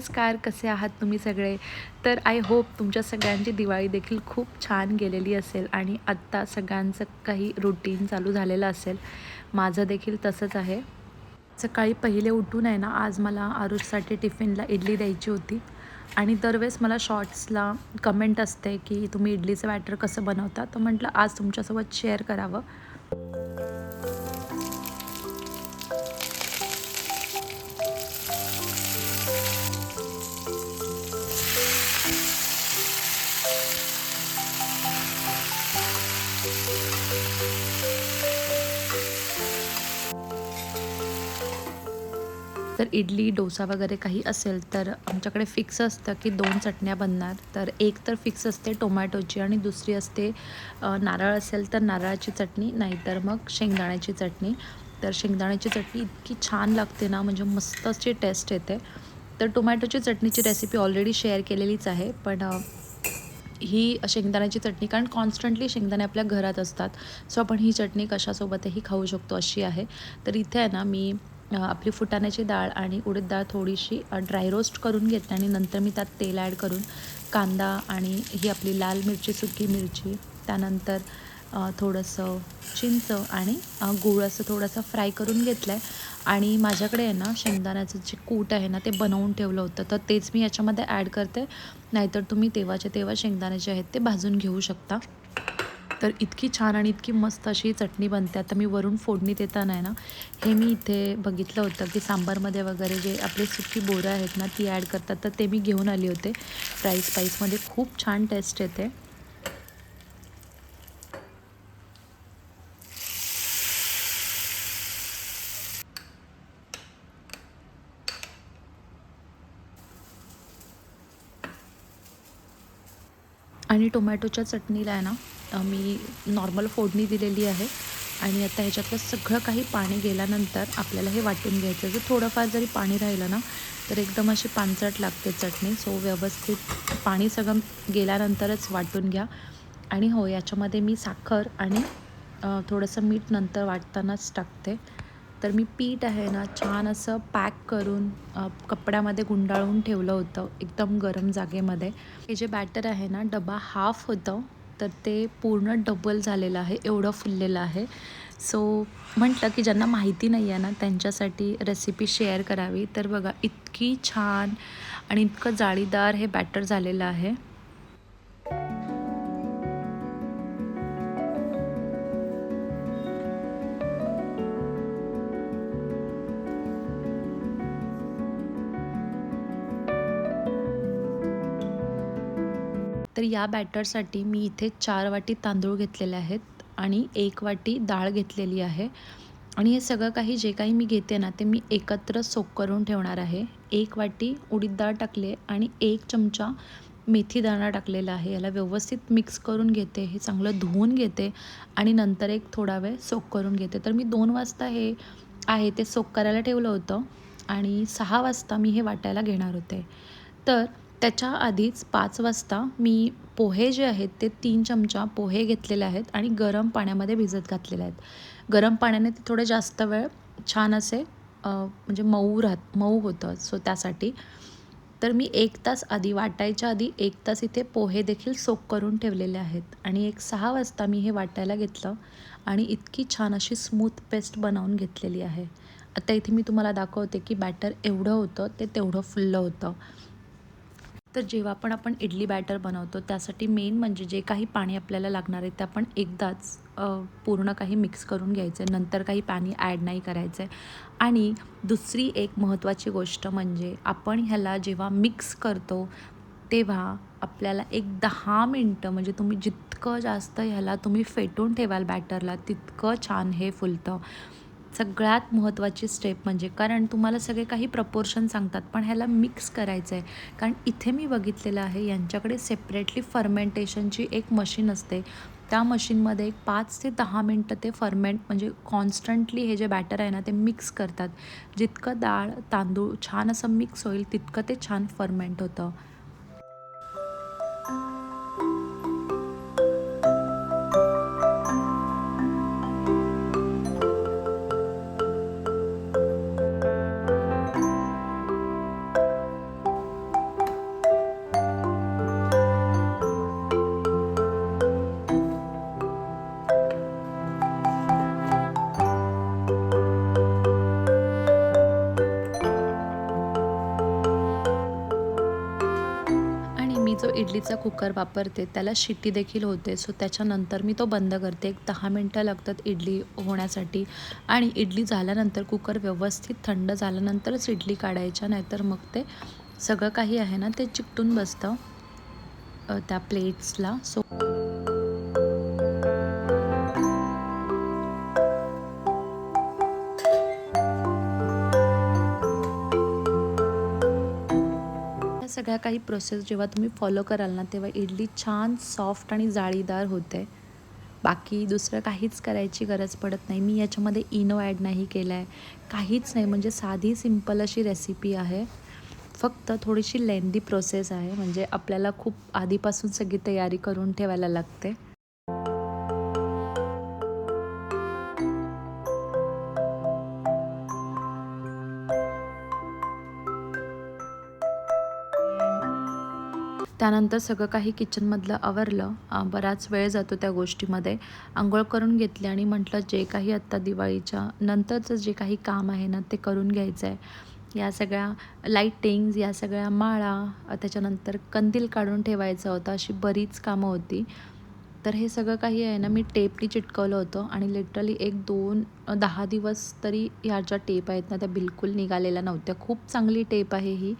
नमस्कार कसे आहात तुम्ही सगळे? तर आय होप तुमच्या सगळ्यांची दिवाळी देखील खूप छान गेलेली असेल आणि आत्ता सगळ्यांचं काही रुटीन चालू झालेलं असेल. माझं देखील तसंच आहे. सकाळी पहिले उठून आहे ना आज मला आरुषसाठी टिफिनला इडली द्यायची होती. आणि दरवेळेस मला शॉर्ट्सला कमेंट असते की तुम्ही इडलीचं बॅटर कसं बनवता? तर म्हटलं आज तुमच्यासोबत शेअर करावं. तर इडली डोसा वगैरे काही असेल तर आमच्याकडे फिक्स असतं की दोन चटण्या बनणार. तर एक तर फिक्स असते टोमॅटोची आणि दुसरी असते नारळ असेल तर नारळाची चटणी नाहीतर मग शेंगदाण्याची चटणी. तर शेंगदाण्याची चटणी इतकी छान लागते ना म्हणजे मस्त अशी टेस्ट येते. तर टोमॅटोची चटणीची रेसिपी ऑलरेडी शेअर केलेलीच आहे पण ही शेंगदाण्याची चटणी कारण कॉन्स्टंटली शेंगदाणे आपल्या घरात असतात. सो आपण ही चटणी कशासोबतही खाऊ शकतो अशी आहे. तर इथे आहे ना मी आपली फुटाण्याची डाळ आणि उडीद डाळ थोडीशी ड्राय रोस्ट करून घेतली आणि नंतर मी त्यात तेल ॲड करून कांदा आणि ही आपली लाल मिरची सुकी मिरची त्यानंतर थोडंसं चिंच आणि गूळ असं थोडंसं फ्राय करून घेतलं आहे आणि माझ्याकडे आहे ना शेंगदाण्याचं जे कूट आहे ना ते बनवून ठेवलं होतं. तर तेच मी याच्यामध्ये ॲड करते. नाहीतर तुम्ही तेव्हाचे तेव्हा शेंगदाणे जे आहेत ते भाजून घेऊ शकता. तर इतकी छान आणि इतकी मस्त अशी चटणी बनते. आता मी वरून फोडणी देताना आहे ना हे मी इथे बघितलं होतं की सांबारमध्ये वगैरे जे आपली सुकी बोरं आहेत ना ती ॲड करतात. तर ते मी घेऊन आली होते. फ्राई स्पाईसमध्ये खूप छान टेस्ट येते. आणि टोमॅटोच्या चटणीला आहे ना मी नॉर्मल फोडणी दिलेली आहे. आणि आता ह्याच्यातलं सगळं काही पाणी गेल्यानंतर आपल्याला हे वाटून घ्यायचं जर थोडंफार जरी पाणी राहिलं ना तर एकदम अशी पानचट लागते चटणी. सो व्यवस्थित पाणी सगळं गेल्यानंतरच वाटून घ्या. आणि हो याच्यामध्ये मी साखर आणि थोडंसं मीठ नंतर वाटतानाच टाकते. तर मी पीठ आहे ना छान असं पॅक करून कपड्यामध्ये गुंडाळून ठेवलं होतं एकदम गरम जागेमध्ये. हे जे बॅटर आहे ना डबा हाफ होतं. तर ते पूर्ण डबल झालेलं आहे एवढं फुललेलं आहे. सो म्हटलं की ज्यांना माहिती नाही आहे ना त्यांच्यासाठी रेसिपी शेअर करावी. तर बघा इतकी छान आणि इतकं जाळीदार हे बॅटर झालेलं आहे. तर या बॅटरसाठी मी इथे चार वाटी तांदूळ घेतलेले आहेत आणि एक वाटी डाळ घेतलेली आहे. आणि हे सगळं काही जे काही मी घेते ना ते मी एकत्र सोक करून ठेवणार आहे. एक वाटी उडीद डाळ टाकले आणि एक चमचा मेथी दाणा टाकलेला आहे. याला व्यवस्थित मिक्स करून घेते हे चांगलं धुवून घेते आणि नंतर एक थोडा वेळ सोक करून घेते. तर मी दोन वाजता हे आहे ते सोक करायला ठेवलं होतं आणि सहा वाजता मी हे वाटायला घेणार होते. तर त्याच्या आधीच पाच वाजता मी पोहे जे आहेत ते तीन चमचा पोहे घेतलेले आहेत आणि गरम पाण्यामध्ये भिजत घातलेले आहेत. गरम पाण्याने ते थोडे जास्त वेळ छान असे म्हणजे मऊ राहत मऊ होतं सो त्यासाठी. तर मी एक तास आधी वाटायच्या आधी एक तास इथे पोहे देखील सोक करून ठेवलेले आहेत आणि एक सहा वाजता मी हे वाटायला घेतलं आणि इतकी छान अशी स्मूथ पेस्ट बनवून घेतलेली आहे. आता इथे मी तुम्हाला दाखवते की बॅटर एवढं होतं ते तेवढं फुललं होतं. तर जेव्हा पण आपण इडली बॅटर बनवतो त्यासाठी मेन म्हणजे जे काही पाणी आपल्याला लागणार आहे ते आपण एकदाच पूर्ण काही मिक्स करून घ्यायचं आहे नंतर काही पाणी ॲड नाही करायचं आहे आणि दुसरी एक महत्त्वाची गोष्ट म्हणजे आपण ह्याला जेव्हा मिक्स करतो तेव्हा आपल्याला एक दहा मिनटं म्हणजे तुम्ही जितकं जास्त ह्याला तुम्ही फेटून ठेवाल बॅटरला तितकं छान हे फुलतं. सगळ्यात महत्त्वाची स्टेप म्हणजे कारण तुम्हाला सगळे काही प्रपोर्शन सांगतात पण ह्याला मिक्स करायचं आहे कारण इथे मी बघितलेलं आहे यांच्याकडे सेपरेटली फर्मेंटेशनची एक मशीन असते. त्या मशीनमध्ये एक पाच ते दहा मिनटं ते फर्मेंट म्हणजे कॉन्स्टंटली हे जे बॅटर आहे ना ते मिक्स करतात. जितकं डाळ तांदूळ छान असं मिक्स होईल तितकं ते छान फर्मेंट होतं. इडलीचा कुकर वापरते त्याला शिट्टी देखील होते. सो त्याच्यानंतर मी तो बंद करते. एक दहा मिनटं लागतात इडली होण्यासाठी. आणि इडली झाल्यानंतर कुकर व्यवस्थित थंड झाल्यानंतरच इडली काढायच्या नाहीतर मग ते सगळं काही आहे ना ते चिकटून बसतं त्या प्लेट्सला सो सगळ्या काही प्रोसेस जेव्हा तुम्ही फॉलो कराल ना तेव्हा इडली छान सॉफ्ट आणि जाळीदार होते. बाकी दुसरं काहीच करायची गरज पडत नाही. मी याच्यामध्ये इनो ॲड नाही केलं आहे काहीच नाही. म्हणजे साधी सिंपल अशी रेसिपी आहे. फक्त थोडीशी लेंदी प्रोसेस आहे. म्हणजे आपल्याला खूप आधीपासून सगळी तयारी करून ठेवायला लागते. त्यानंतर सगळं काही किचनमधलं आवरलं. बराच वेळ जातो त्या गोष्टीमध्ये. आंघोळ करून घेतली आणि म्हटलं जे काही आत्ता दिवाळीच्या नंतरचं जे काही काम आहे ना ते करून घ्यायचं आहे या सगळ्या लाईटिंग्ज या सगळ्या माळा त्याच्यानंतर कंदील काढून ठेवायचं होतं. अशी बरीच कामं होती. तर हे सगळं काही आहे ना मी टेपनी चिटकवलं होतं आणि लिटरली एक दोन दहा दिवस तरी ह्या ज्या टेप आहेत ना त्या बिलकुल निघालेल्या नव्हत्या. खूप चांगली टेप आहे ही.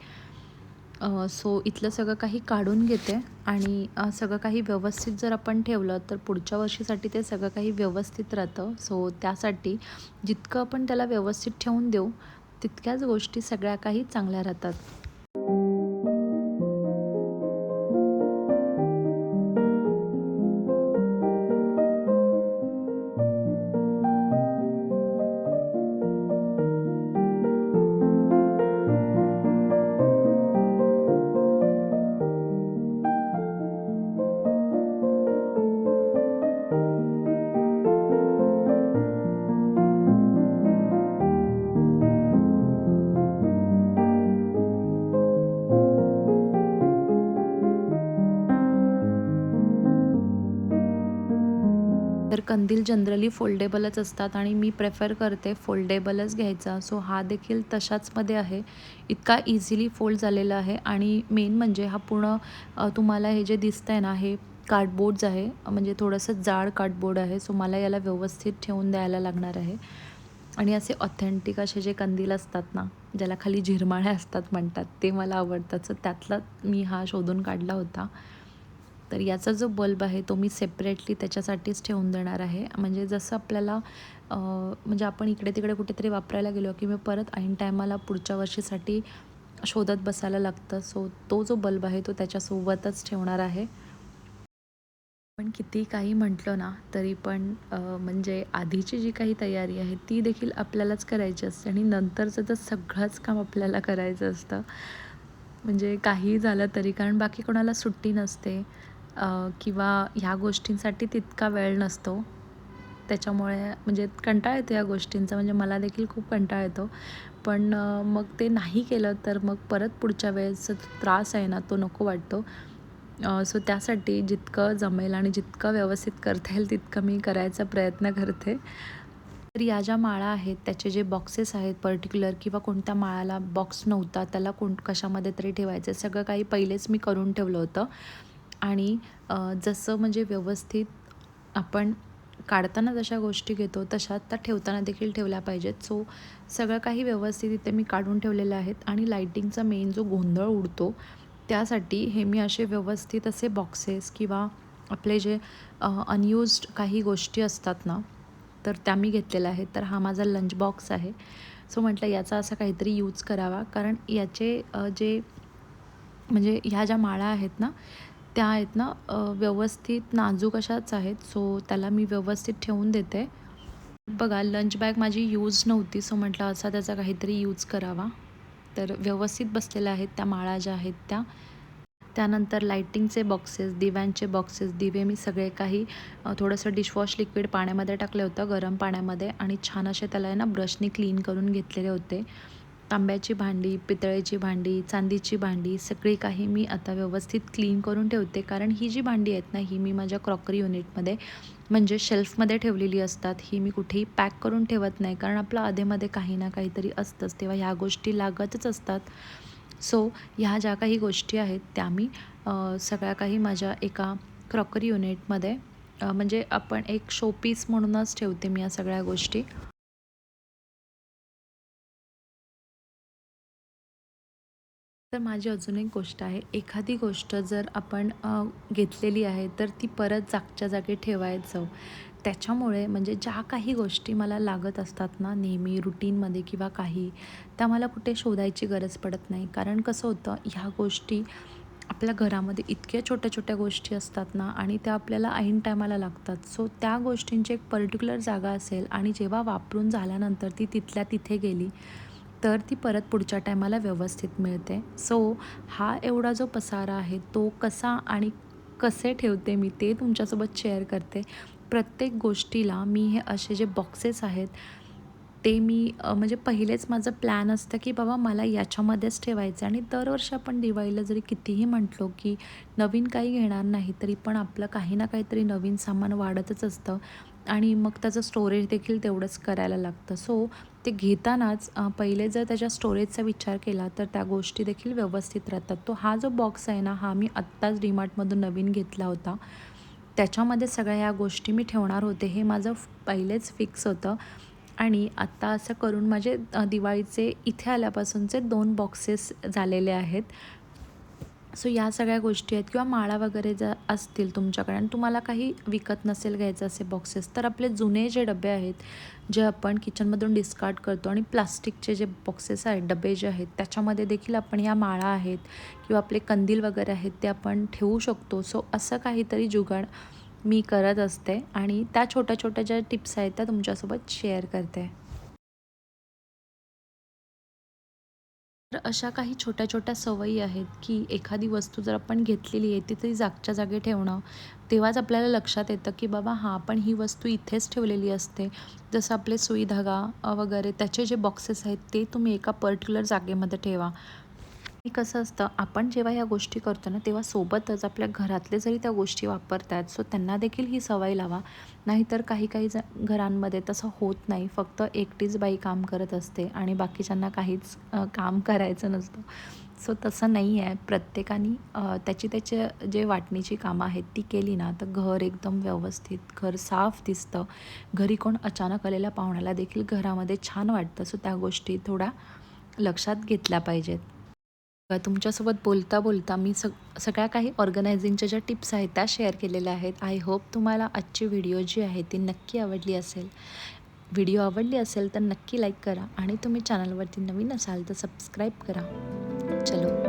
सो इथलं सगळं काही काढून घेते आणि सगळं काही व्यवस्थित जर आपण ठेवलं तर पुढच्या वर्षीसाठी ते सगळं काही व्यवस्थित राहतं. सो त्यासाठी जितकं आपण त्याला व्यवस्थित ठेवून देऊ तितक्याच गोष्टी सगळ्या काही चांगल्या राहतात. कंदील जनरली फोल्डेबलच असतात आणि मी प्रेफर करते फोल्डेबलच घ्यायचा. सो हा देखील तशाचमध्ये आहे. इतका इझिली फोल्ड झालेला आहे आणि मेन म्हणजे हा पूर्ण तुम्हाला हे जे दिसतं आहे ना हे कार्डबोर्ड्स आहे. म्हणजे थोडंसं जाड कार्डबोर्ड आहे. सो मला याला व्यवस्थित ठेवून द्यायला लागणार आहे. आणि असे ऑथेंटिक असे जे कंदील असतात ना ज्याला खाली झिरमाळ्या असतात म्हणतात ते मला आवडतात. सो त्यातला मी हा शोधून काढला होता. तर याचा जो बल्ब आहे तो मी सेपरेटली त्याच्यासाठीच ठेवून देणार आहे. म्हणजे जसं आपल्याला म्हणजे आपण इकडे तिकडे कुठेतरी वापरायला गेलो की मी परत ऐन टायमाला पुढच्या वर्षीसाठी शोधत बसायला लागतं. सो तो जो बल्ब आहे तो त्याच्यासोबतच ठेवणार आहे. पण किती काही म्हटलं ना तरी पण म्हणजे आधीची जी काही तयारी आहे ती देखील आपल्यालाच करायची असते आणि नंतरचं तर सगळंच काम आपल्याला करायचं असतं. म्हणजे काही झालं तरी कारण बाकी कोणाला सुट्टी नसते. किंवा ह्या गोष्टींसाठी तितका वेळ नसतो. त्याच्यामुळे म्हणजे कंटाळा येतो या गोष्टींचा म्हणजे मला देखील खूप कंटाळा येतो. पण मग ते नाही केलं तर मग परत पुढच्या वेळेस जो त्रास आहे ना तो नको वाटतो. सो त्यासाठी जितकं जमेल आणि जितकं व्यवस्थित करता येईल तितकं मी करायचा प्रयत्न करते. तर या ज्या माळा आहेत त्याचे जे बॉक्सेस आहेत पर्टिक्युलर किंवा कोणत्या माळाला बॉक्स नव्हता त्याला कोण कशामध्ये तरी ठेवायचं सगळं काही पहिलेच मी करून ठेवलं होतं. आणि जसं म्हणजे व्यवस्थित आपण काढताना जशा गोष्टी घेतो तशा त्या ठेवताना देखील ठेवल्या पाहिजेत. सो सगळं काही व्यवस्थित इथे मी काढून ठेवलेलं आहेत आणि लाईटिंगचा मेन जो गोंधळ उडतो त्यासाठी हे मी असे व्यवस्थित असे बॉक्सेस किंवा आपले जे अनयुज्ड काही गोष्टी असतात ना तर त्या मी घेतलेल्या आहेत. तर हा माझा लंच बॉक्स आहे. सो म्हटलं याचा असा काहीतरी यूज करावा. कारण याचे जे म्हणजे ह्या ज्या माळा आहेत ना त्या आहेत ना व्यवस्थित नाजूक अशाच आहेत. सो त्याला मी व्यवस्थित ठेवून देते. बघा लंच बॅग माझी यूज नव्हती सो म्हटलं असा त्याचा काहीतरी यूज करावा. तर व्यवस्थित बसलेल्या आहेत त्या माळा ज्या आहेत त्या. त्यानंतर लाईटिंगचे बॉक्सेस दिव्यांचे बॉक्सेस दिवे मी सगळे काही थोडंसं डिशवॉश लिक्विड पाण्यामध्ये टाकले होतं गरम पाण्यामध्ये. आणि छान असे त्याला आहे ना ब्रशनी क्लीन करून घेतलेले होते. तांब्याची भांडी पितळेची भांडी चांदीची भांडी सगळी काही मी आता व्यवस्थित क्लीन करून ठेवते. कारण ही जी भांडी आहेत ना ही मी माझ्या क्रॉकरी युनिटमध्ये म्हणजे शेल्फमध्ये ठेवलेली असतात. ही मी कुठेही पॅक करून ठेवत नाही. कारण आपलं अधेमध्ये काही ना काहीतरी असतंच. तेव्हा ह्या गोष्टी लागतच असतात. सो ह्या ज्या काही गोष्टी आहेत त्या मी सगळ्या काही माझ्या एका क्रॉकरी युनिटमध्ये म्हणजे आपण एक शोपीस म्हणूनच ठेवते मी या सगळ्या गोष्टी. तर माझी अजून एक गोष्ट आहे. एखादी गोष्ट जर आपण घेतलेली आहे तर ती परत जागच्या जागी ठेवायचं. त्याच्यामुळे म्हणजे ज्या काही गोष्टी मला लागत असतात ना नेहमी रुटीनमध्ये किंवा काही त्या मला कुठे शोधायची गरज पडत नाही. कारण कसं होतं ह्या गोष्टी आपल्या घरामध्ये इतक्या छोट्या छोट्या गोष्टी असतात ना आणि त्या आपल्याला ऐन टायमाला लागतात. सो त्या गोष्टींची एक पर्टिक्युलर जागा असेल आणि जेव्हा वापरून झाल्यानंतर ती तिथल्या तिथे गेली तर ती परत पुढच्या टायमाला व्यवस्थित मिळते. सो हा एवढा जो पसारा आहे तो कसा आणि कसे ठेवते मी ते तुमच्यासोबत शेअर करते. प्रत्येक गोष्टीला मी हे असे जे बॉक्सेस आहेत ते मी म्हणजे पहिलेच माझं प्लॅन असतं की बाबा मला याच्यामध्येच ठेवायचं आणि दरवर्षी आपण दिवाळीला जरी कितीही म्हटलो की नवीन काही घेणार नाही तरी पण आपलं काही ना काहीतरी नवीन सामान वाढतच असतं. आणि मग त्याचं स्टोरेज देखील तेवढंच करायला लागतं. सो ते घेतानाच पहिले जर त्याच्या स्टोरेजचा विचार केला तर त्या गोष्टी देखील व्यवस्थित राहतात. तो हा जो बॉक्स आहे ना हा मी आत्ताच डीमार्टमधून नवीन घेतला होता. त्याच्यामध्ये सगळ्या ह्या गोष्टी मी ठेवणार होते. हे माझं पहिलेच फिक्स होतं. आणि आत्ता असं करून माझे दिवाळीचे इथे आल्यापासूनचे दोन बॉक्सेस झालेले आहेत. सो या सगळ्या गोष्टी आहेत किंवा माळा वगैरे ज्या असतील तुमच्याकडे आणि तुम्हाला काही विकत नसेल घ्यायचं असे बॉक्सेस तर आपले जुने जे डबे आहेत जे आपण किचनमधून डिस्कार्ड करतो आणि प्लास्टिकचे जे बॉक्सेस आहेत डबे जे आहेत त्याच्यामध्ये देखील आपण या माळा आहेत किंवा आपले कंदील वगैरे आहेत ते आपण ठेवू शकतो. सो असं काहीतरी जुगाड मी करत असते आणि त्या छोट्या छोट्या ज्या टिप्स आहेत त्या तुमच्यासोबत शेअर करते. तर अशा काही छोट्या छोट्या सवयी आहेत की एखादी वस्तू जर आपण घेतलेली आहे ती तरी जागच्या जागी ठेवणं तेव्हाच आपल्याला लक्षात येतं की बाबा हां आपण ही वस्तू इथेच ठेवलेली असते. जसं आपले सुई धागा वगैरे त्याचे जे बॉक्सेस आहेत ते तुम्ही एका पर्टिक्युलर जागेमध्ये ठेवा. कसं असतं आपण जेव्हा या गोष्टी करतो ना तेव्हा सोबतच आपल्या घरातले जरी त्या गोष्टी वापरतात सो त्यांना देखील ही सवय लावा. नाहीतर काही काही ज घरांमध्ये तसं होत नाही. फक्त एकटीच बाई काम करत असते आणि बाकीच्यांना काहीच काम करायचं नसतं. सो तसं नाही आहे. प्रत्येकाने त्याची त्याचे जे वाटणीची कामं आहेत ती केली ना तर घर एकदम व्यवस्थित घर साफ दिसतं. घरी कोण अचानक आलेल्या पाहुण्याला देखील घरामध्ये छान वाटतं. सो त्या गोष्टी थोड्या लक्षात घेतल्या पाहिजेत. तुमच्यासोबत बोलता बोलता मी सग सगळ्या काही ऑर्गनायझिंगच्या ज्या टिप्स आहेत त्या शेअर केलेल्या आहेत. आय होप तुम्हाला आजची व्हिडिओ जी आहे ती नक्की आवडली असेल. व्हिडिओ आवडली असेल तर नक्की लाईक करा आणि तुम्ही चॅनलवरती नवीन असाल तर सबस्क्राईब करा. चलो.